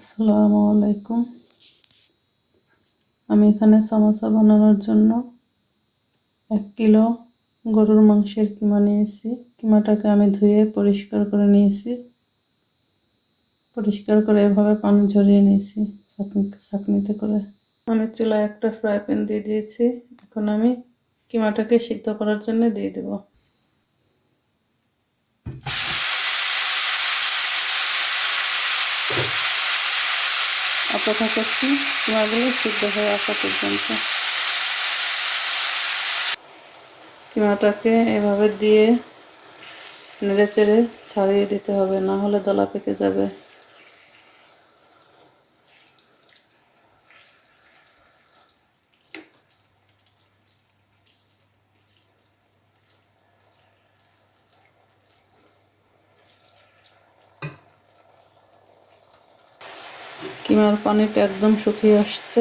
আসসালামু আলাইকুম। আমি এখানে সমোসা বানানোর জন্য এক কিলো গরুর মাংসের কিমা নিয়েছি। কিমাটাকে আমি ধুয়ে পরিষ্কার করে নিয়েছি। পরিষ্কার করে এভাবে পানি ঝরিয়ে নিয়েছি ছাঁকনি ছাঁকনিতে করে। আমি চুলায় একটা ফ্রাই প্যান দিয়ে দিয়েছি। এখন আমি কিমাটাকে সিদ্ধ করার জন্য দিয়ে দেবো। অপেক্ষা করছি কিমাগুলো সিদ্ধ হয়ে আসা পর্যন্ত। কিমাটাকে এভাবে দিয়ে নেড়ে চেড়ে ছাড়িয়ে দিতে হবে, না হলে দলা পেকে যাবে। কিমার পানিটা একদম শুকিয়ে আসছে।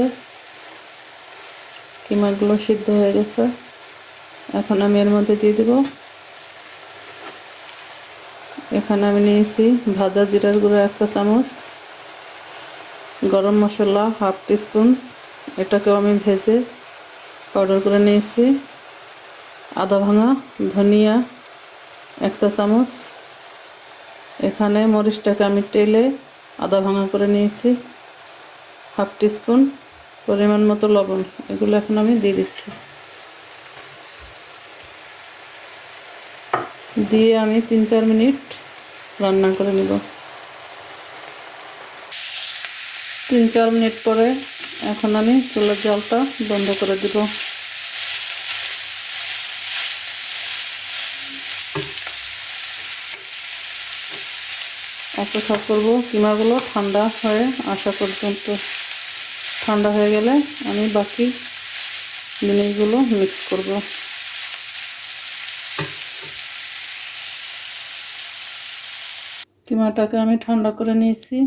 কিমাগুলো সিদ্ধ হয়ে গেছে। এখন আমি এর মধ্যে দিয়ে দেব। এখানে আমি নিয়েছি ভাজা জিরার গুঁড়ো একটা চামচ, গরম মশলা হাফ টিস্পুন, এটাকেও আমি ভেজে পাউডার করে নিয়েছি। আদা ভাঙা, ধনিয়া একটা চামচ। এখানে মরিচটাকে আমি টেলে আদা ভাঙা করে নিয়েছি। হাফ টিস্পুন পরিমাণ মতো লবণ, এগুলো এখন আমি দিয়ে দিচ্ছি। দিয়ে আমি তিন চার মিনিট রান্না করে নিব। তিন চার মিনিট পরে এখন আমি চুলার জলটা বন্ধ করে দিব। অপেক্ষা করব, কিমাগুলো ঠান্ডা হয়ে আসা পর্যন্ত। ঠান্ডা হয়ে গেলে আমি বাকি জিনিসগুলো মিক্স করব। কিমাটাকে আমি ঠান্ডা করে নিয়েছি।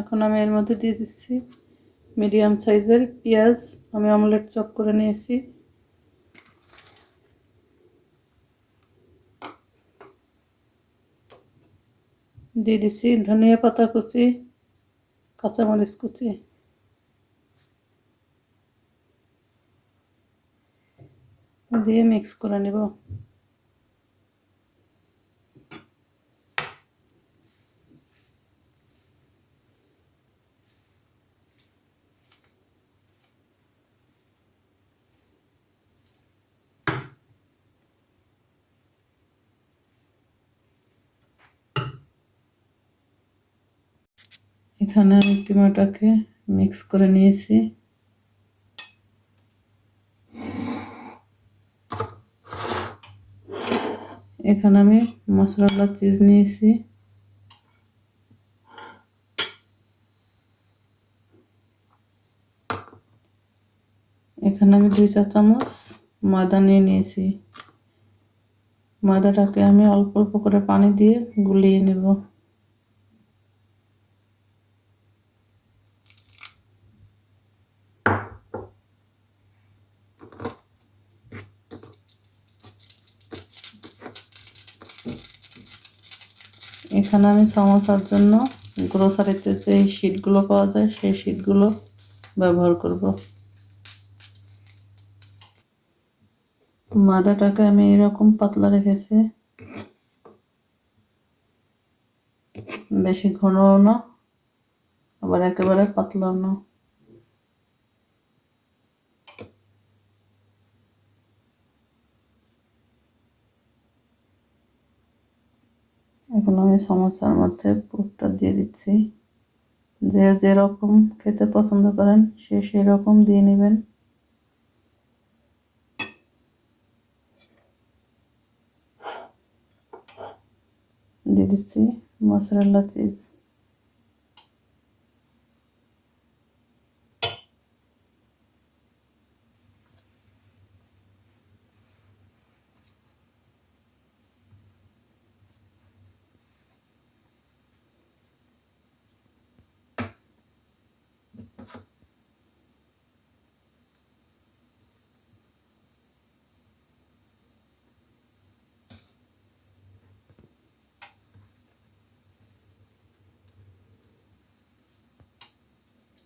এখন আমি এর মধ্যে দিয়ে দিচ্ছি। মিডিয়াম সাইজের পেঁয়াজ আমি অমলেট চপ করে নিয়েছি। দিয়ে দিছি ধনিয়া পাতা কুচি কাঁচামরিচ কুচি। দিয়ে মিক্স করে নেব। এখানে আমি কিমাটাকে মিক্স করে নিয়েছি। এখানে আমি মশলা চিজ নিয়েছি। এখানে আমি দুই চা চামচ ময়দা নিয়ে নিয়েছি। ময়দাটাকে আমি অল্প অল্প করে পানি দিয়ে গুলিয়ে নেব। এখানে আমি সমস্যার জন্য গ্রোসারিতে যে শীটগুলো পাওয়া যায়, সেই শীটগুলো ব্যবহার করব। মাদাটাকে আমি এরকম পাতলা রেখেছি। বেশি ঘনও না, আবার একেবারে পাতলাও না। এখন আমি সমস্যার মধ্যে পুরটা দিয়ে দিচ্ছি। যে যেরকম খেতে পছন্দ করেন, সে সেরকম দিয়ে নেবেন। দিয়ে দিচ্ছি মশলা চিজ।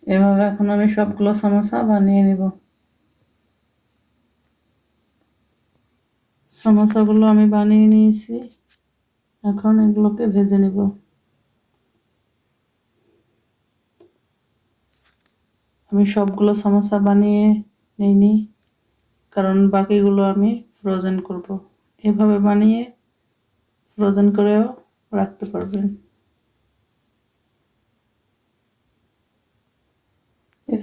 এভাবে এখন আমি সবগুলো সমোসা বানিয়ে নিব। সমোসাগুলো আমি বানিয়ে নিয়েছি। এখন এগুলোকে ভেজে নিব। আমি সবগুলো সমোসা বানিয়ে নিইনি, কারণ বাকিগুলো আমি ফ্রোজেন করব। এভাবে বানিয়ে ফ্রোজেন করেও রাখতে পারবেন।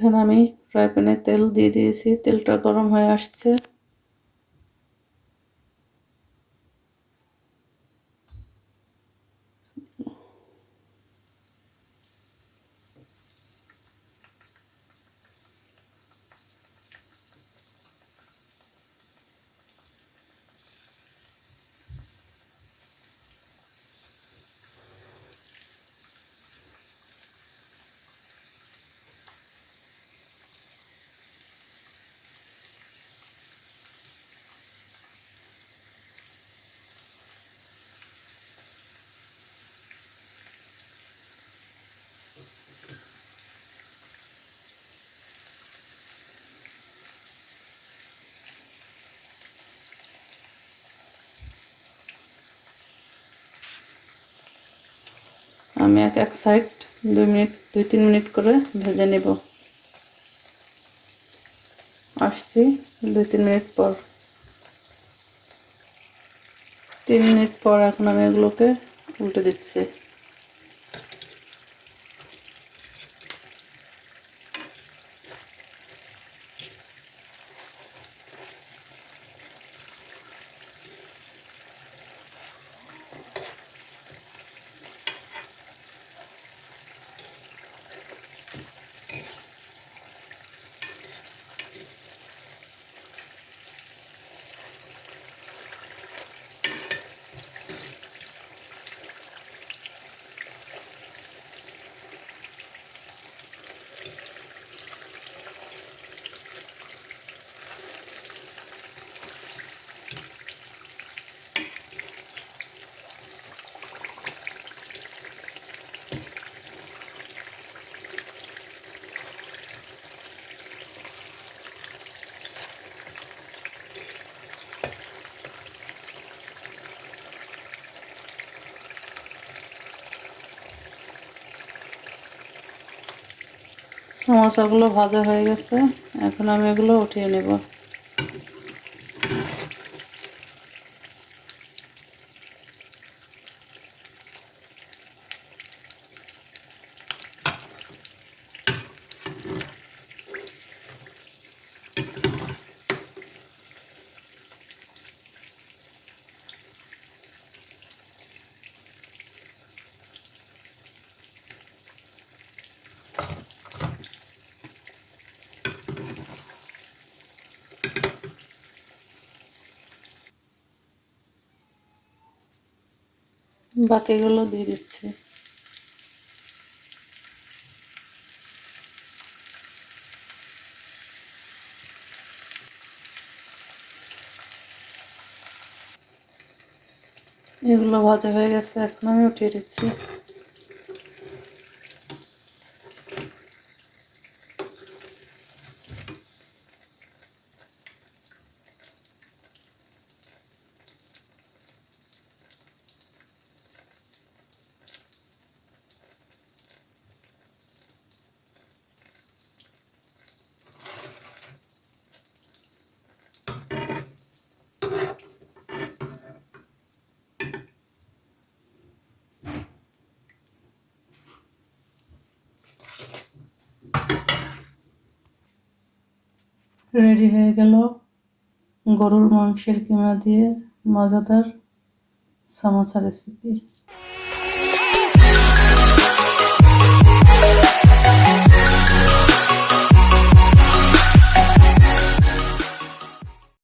এখানে আমি ফ্রাই প্যানে তেল দিয়ে দিয়েছি তেলটা গরম হয়ে আসছে। আমি এক এক সাইড দুই মিনিট, দুই তিন মিনিট করে ভেজে নেব। আসছি দুই তিন মিনিট পর। তিন মিনিট পর এখন আমি এগুলোকে উল্টে দিচ্ছি। সমোসাগুলো ভাজা হয়ে গেছে এখন আমি এগুলো উঠিয়ে নেব। বাকিগুলো দিয়ে দিচ্ছি। এগুলো ভাজা হয়ে গেছে এখন আমি উঠিয়ে দিচ্ছি। রেডি হয়ে গেল গরুর মাংসের কিমা দিয়ে মজাদার সামোসা রেসিপি